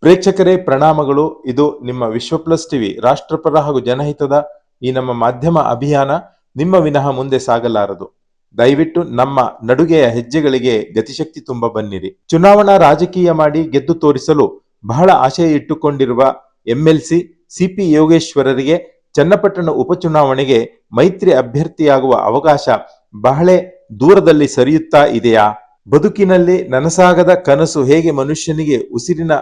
ಪ್ರೇಕ್ಷಕರೇ, ಪ್ರಣಾಮಗಳು. ಇದು ನಿಮ್ಮ ವಿಶ್ವ ಪ್ಲಸ್ ಟಿವಿ, ರಾಷ್ಟ್ರಪರ ಹಾಗೂ ಜನಹಿತದ ಈ ನಮ್ಮ ಮಾಧ್ಯಮ ಅಭಿಯಾನ. ನಿಮ್ಮ ವಿನಃ ಮುಂದೆ ಸಾಗಲಾರದು. ದಯವಿಟ್ಟು ನಮ್ಮ ನಡುಗೆಯ ಹೆಜ್ಜೆಗಳಿಗೆ ಗತಿಶಕ್ತಿ ತುಂಬ ಬನ್ನಿರಿ. ಚುನಾವಣಾ ರಾಜಕೀಯ ಮಾಡಿ ಗೆದ್ದು ತೋರಿಸಲು ಬಹಳ ಆಶಯ ಇಟ್ಟುಕೊಂಡಿರುವ M L C, C P ಯೋಗೇಶ್ವರರಿಗೆ Channapatna ಉಪಚುನಾವಣೆಗೆ ಮೈತ್ರಿ ಅಭ್ಯರ್ಥಿಯಾಗುವ ಅವಕಾಶ ಬಹಳ ದೂರದಲ್ಲಿ ಸರಿಯುತ್ತಾ ಇದೆಯಾ? ಬದುಕಿನಲ್ಲಿ ನನಸಾಗದ ಕನಸು ಹೇಗೆ ಮನುಷ್ಯನಿಗೆ ಉಸಿರಿನ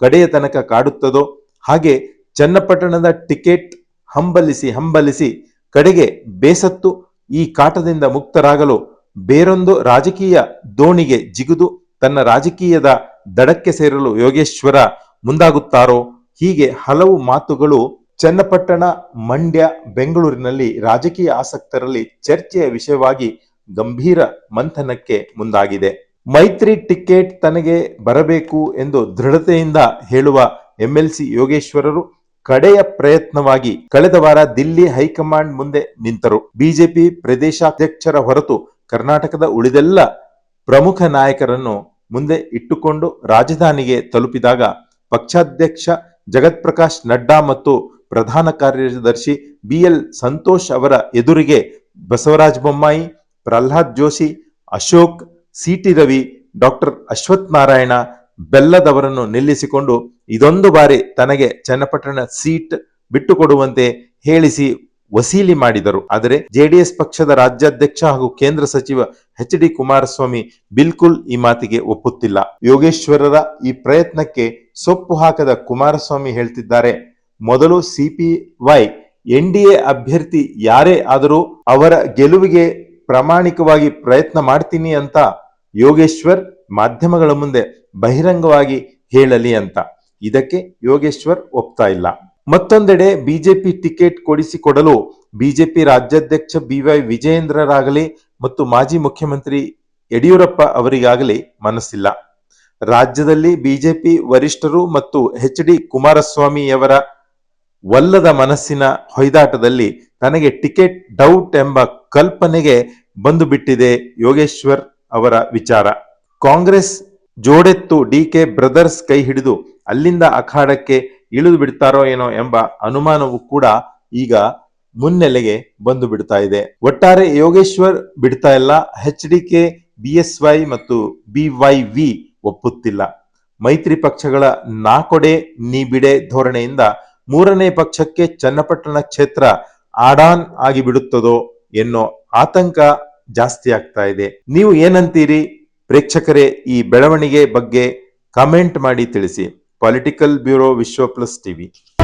ಕಡೆಯ ತನಕ ಕಾಡುತ್ತದೋ ಹಾಗೆ ಚನ್ನಪಟ್ಟಣದ ಟಿಕೆಟ್ ಹಂಬಲಿಸಿ ಹಂಬಲಿಸಿ ಕಡೆಗೆ ಬೇಸತ್ತು ಈ ಕಾಟದಿಂದ ಮುಕ್ತರಾಗಲು ಬೇರೊಂದು ರಾಜಕೀಯ ದೋಣಿಗೆ ಜಿಗಿದು ತನ್ನ ರಾಜಕೀಯದ ದಡಕ್ಕೆ ಸೇರಲು ಯೋಗೇಶ್ವರ ಮುಂದಾಗುತ್ತಾರೋ? ಹೀಗೆ ಹಲವು ಮಾತುಗಳು ಚನ್ನಪಟ್ಟಣ, ಮಂಡ್ಯ, ಬೆಂಗಳೂರಿನಲ್ಲಿ ರಾಜಕೀಯ ಆಸಕ್ತರಲ್ಲಿ ಚರ್ಚೆಯ ವಿಷಯವಾಗಿ ಗಂಭೀರ ಮಂಥನಕ್ಕೆ ಮುಂದಾಗಿದೆ. ಮೈತ್ರಿ ಟಿಕೆಟ್ ತನಗೆ ಬರಬೇಕು ಎಂದು ದೃಢತೆಯಿಂದ ಹೇಳುವ ಎಂಎಲ್ಸಿ ಯೋಗೇಶ್ವರರು ಕಡೆಯ ಪ್ರಯತ್ನವಾಗಿ ಕಳೆದ ವಾರ ದಿಲ್ಲಿ ಹೈಕಮಾಂಡ್ ಮುಂದೆ ನಿಂತರು. ಬಿಜೆಪಿ ಪ್ರದೇಶಾಧ್ಯಕ್ಷರ ಹೊರತು ಕರ್ನಾಟಕದ ಉಳಿದೆಲ್ಲ ಪ್ರಮುಖ ನಾಯಕರನ್ನು ಮುಂದೆ ಇಟ್ಟುಕೊಂಡು ರಾಜಧಾನಿಗೆ ತಲುಪಿದಾಗ ಪಕ್ಷಾಧ್ಯಕ್ಷ ಜಗತ್ಪ್ರಕಾಶ್ ನಡ್ಡಾ ಮತ್ತು ಪ್ರಧಾನ ಕಾರ್ಯದರ್ಶಿ ಬಿಎಲ್ ಸಂತೋಷ್ ಅವರ ಎದುರಿಗೆ Basavaraja Bommai, Prahlad Joshi, Ashok C T Ravi, doctor Ashwath Narayana ಬೆಲ್ಲದವರನ್ನು ನಿಲ್ಲಿಸಿಕೊಂಡು ಇದೊಂದು ಬಾರಿ ತನಗೆ ಚನ್ನಪಟ್ಟಣ ಸೀಟ್ ಬಿಟ್ಟುಕೊಡುವಂತೆ ಹೇಳಿಸಿ ವಸೀಲಿ ಮಾಡಿದರು. ಆದರೆ ಜೆಡಿಎಸ್ ಪಕ್ಷದ ರಾಜ್ಯಾಧ್ಯಕ್ಷ ಹಾಗೂ ಕೇಂದ್ರ ಸಚಿವ ಎಚ್ ಡಿ ಕುಮಾರಸ್ವಾಮಿ ಬಿಲ್ಕುಲ್ ಈ ಮಾತಿಗೆ ಒಪ್ಪುತ್ತಿಲ್ಲ. ಯೋಗೇಶ್ವರರ ಈ ಪ್ರಯತ್ನಕ್ಕೆ ಸೊಪ್ಪು ಹಾಕದ ಕುಮಾರಸ್ವಾಮಿ ಹೇಳ್ತಿದ್ದಾರೆ, ಮೊದಲು ಸಿಪಿವೈ ಎ ಅಭ್ಯರ್ಥಿ ಯಾರೇ ಆದರೂ ಅವರ ಗೆಲುವಿಗೆ ಪ್ರಾಮಾಣಿಕವಾಗಿ ಪ್ರಯತ್ನ ಮಾಡ್ತೀನಿ ಅಂತ ಯೋಗೇಶ್ವರ್ ಮಾಧ್ಯಮಗಳ ಮುಂದೆ ಬಹಿರಂಗವಾಗಿ ಹೇಳಲಿ ಅಂತ. ಇದಕ್ಕೆ ಯೋಗೇಶ್ವರ್ ಒಪ್ತಾ ಇಲ್ಲ. ಮತ್ತೊಂದೆಡೆ ಬಿಜೆಪಿ ಟಿಕೆಟ್ ಕೊಡಿಸಿಕೊಡಲು ಬಿಜೆಪಿ ರಾಜ್ಯಾಧ್ಯಕ್ಷ ಬಿವೈ ವಿಜಯೇಂದ್ರರಾಗಲಿ ಮತ್ತು ಮಾಜಿ ಮುಖ್ಯಮಂತ್ರಿ ಯಡಿಯೂರಪ್ಪ ಅವರಿಗಾಗಲಿ ಮನಸ್ಸಿಲ್ಲ. ರಾಜ್ಯದಲ್ಲಿ ಬಿಜೆಪಿ ವರಿಷ್ಠರು ಮತ್ತು ಎಚ್ ಡಿ ಕುಮಾರಸ್ವಾಮಿಯವರ ಒಲ್ಲದ ಮನಸ್ಸಿನ ಹೊಯ್ದಾಟದಲ್ಲಿ ತನಗೆ ಟಿಕೆಟ್ ಡೌಟ್ ಎಂಬ ಕಲ್ಪನೆಗೆ ಬಂದು ಬಿಟ್ಟಿದೆ ಯೋಗೇಶ್ವರ್. ಅವರ ವಿಚಾರ. ಕಾಂಗ್ರೆಸ್ ಜೋಡೆತ್ತು ಡಿಕೆ ಬ್ರದರ್ಸ್ ಕೈ ಹಿಡಿದು ಅಲ್ಲಿಂದ ಅಖಾಡಕ್ಕೆ ಇಳಿದು ಬಿಡ್ತಾರೋ ಏನೋ ಎಂಬ ಅನುಮಾನವು ಕೂಡ ಈಗ ಮುನ್ನೆಲೆಗೆ ಬಂದು ಬಿಡ್ತಾ ಇದೆ. ಒಟ್ಟಾರೆ ಯೋಗೇಶ್ವರ್ ಬಿಡ್ತಾ ಇಲ್ಲ, ಎಚ್ ಡಿ ಕೆ ವೈ ಮತ್ತು ಬಿ ವೈ ಬಿವೈವಿ ಒಪ್ಪುತ್ತಿಲ್ಲ. ಮೈತ್ರಿ ಪಕ್ಷಗಳ ನಾಕೊಡೆ ನೀ ಬಿಡೆ ಧೋರಣೆಯಿಂದ ಮೂರನೇ ಪಕ್ಷಕ್ಕೆ ಚನ್ನಪಟ್ಟಣ ಕ್ಷೇತ್ರ ಆಡಾನ್ ಆಗಿ ಬಿಡುತ್ತದೋ ಎನ್ನೋ ಆತಂಕ ಜಾಸ್ತಿ ಆಗ್ತಾ ಇದೆ. ನೀವು ಏನಂತೀರಿ? ಪ್ರೇಕ್ಷಕರೇ, ಈ ಬೆಳವಣಿಗೆ ಬಗ್ಗೆ ಕಮೆಂಟ್ ಮಾಡಿ ತಿಳಿಸಿ. Political bureau Vishwa plus TV